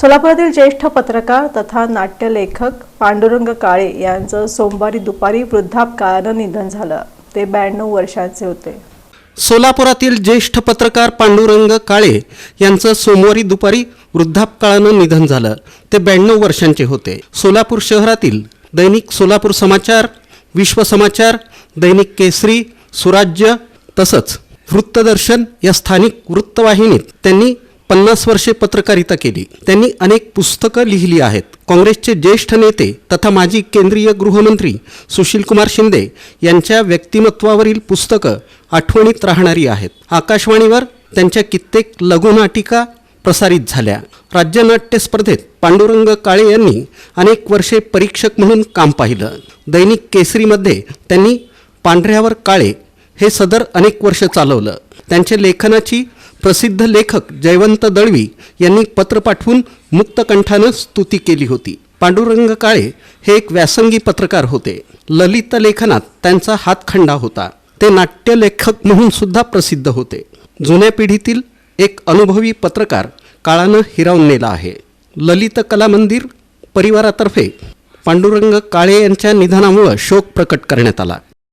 सोलापुरातील ज्येष्ठ पत्रकार तथा नाट्यलेखक पांडुरंग काळे यांचं सोमवारी दुपारी वृद्धापकाळानं निधन झालं. ते ब्याण्णव वर्षांचे होते. सोलापुरातील ज्येष्ठ पत्रकार पांडुरंग काळे यांचं सोमवारी दुपारी वृद्धापकाळानं निधन झालं. ते ब्याण्णव वर्षांचे होते. सोलापूर शहरातील दैनिक सोलापूर समाचार विश्व समाचार दैनिक केसरी सुराज्य तसंच वृत्तदर्शन या स्थानिक वृत्तवाहिनीत त्यांनी पन्नास वर्षे पत्रकारिता केली. त्यांनी अनेक पुस्तकं लिहिली आहेत. काँग्रेसचे ज्येष्ठ नेते तथा माजी केंद्रीय गृहमंत्री सुशीलकुमार शिंदे यांच्या व्यक्तिमत्वावरील पुस्तकं आठवणीत राहणारी आहेत. आकाशवाणीवर त्यांच्या कित्येक लघुनाटिका प्रसारित झाल्या. राज्य नाट्य स्पर्धेत पांडुरंग काळे यांनी अनेक वर्षे परीक्षक म्हणून काम पाहिलं. दैनिक केसरीमध्ये त्यांनी पांढऱ्यावर काळे हे सदर अनेक वर्ष चालवलं. त्यांच्या लेखनाची प्रसिद्ध लेखक जयवंत दळवी यांनी पत्र पाठवून मुक्तकंठानं स्तुती केली होती. पांडुरंग काळे हे एक व्यासंगी पत्रकार होते. ललित लेखनात त्यांचा हातखंडा होता. ते नाट्यलेखक म्हणून सुद्धा प्रसिद्ध होते. जुन्या पिढीतील एक अनुभवी पत्रकार काळानं हिरावून नेला आहे. ललित कला मंदिर परिवारातर्फे पांडुरंग काळे यांच्या निधनामुळं शोक प्रकट करण्यात आला.